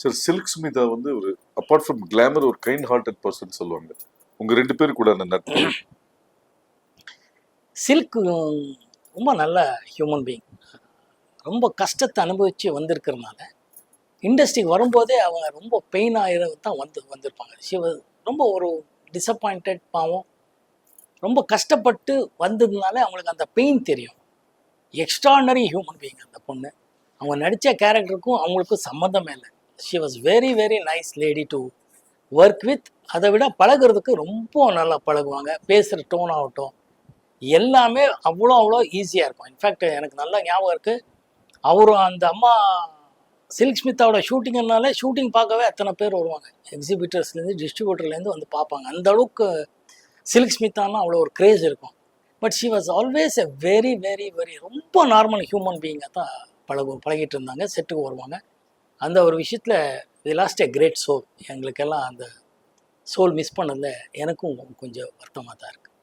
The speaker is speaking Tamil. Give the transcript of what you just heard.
சார் சில்க் சுமிதா வந்து ஒரு அப்பார்ட் ஃப்ரம் கிளாமர் ஒரு கைண்ட் ஹார்ட்டட் பர்சன் சொல்லுவாங்க. உங்க ரெண்டு பேர் கூட அந்த நட்பு. சில்க் ரொம்ப நல்ல ஹியூமன் பீயிங் ரொம்ப கஷ்டத்தை அனுபவித்து வந்திருக்கிறனால இண்டஸ்ட்ரிக்கு வரும்போதே அவங்க ரொம்ப பெயின் ஆகிற தான் வந்து வந்திருப்பாங்க. சிவ ரொம்ப ஒரு டிசப்பாயிண்டட் பாவம். ரொம்ப கஷ்டப்பட்டு வந்ததுனால அவங்களுக்கு அந்த பெயின் தெரியும். எக்ஸ்ட்ரானரி ஹியூமன் பீயிங் அந்த பொண்ணு. அவங்க நடித்த கேரக்டருக்கும் அவங்களுக்கும் சம்மந்தமே இல்லை. She was very very nice lady to work with அதை விட பழகுறதுக்கு ரொம்ப நல்லா பழகுவாங்க. பேசுகிற டோன் ஆகட்டும். எல்லாமே அவ்வளோ அவ்வளோ ஈஸியாக இருக்கும். இன்ஃபேக்ட் எனக்கு நல்லா ஞாபகம் இருக்குது அவரும் அந்த அம்மா சில்க் ஸ்மித்தாவோட ஷூட்டிங்னாலே ஷூட்டிங் பார்க்கவே அத்தனை பேர் வருவாங்க. எக்ஸிபிட்டர்ஸ்லேருந்து டிஸ்ட்ரிபியூட்டர்லேருந்து வந்து பார்ப்பாங்க. அந்த அளவுக்கு சில்க் ஸ்மித்தானா அவ்வளோ ஒரு க்ரேஸ் இருக்கும். But she was always a very very very ரொம்ப நார்மல் ஹியூமன் பீயிங்காக தான் பழகு பழகிட்டு இருந்தாங்க. செட்டுக்கு வருவாங்க. அந்த ஒரு விஷயத்தில் we lost a great soul எங்களுக்கெல்லாம் அந்த சோல் மிஸ் பண்ணதில் எனக்கும் கொஞ்சம் வருத்தமாக தான் இருக்குது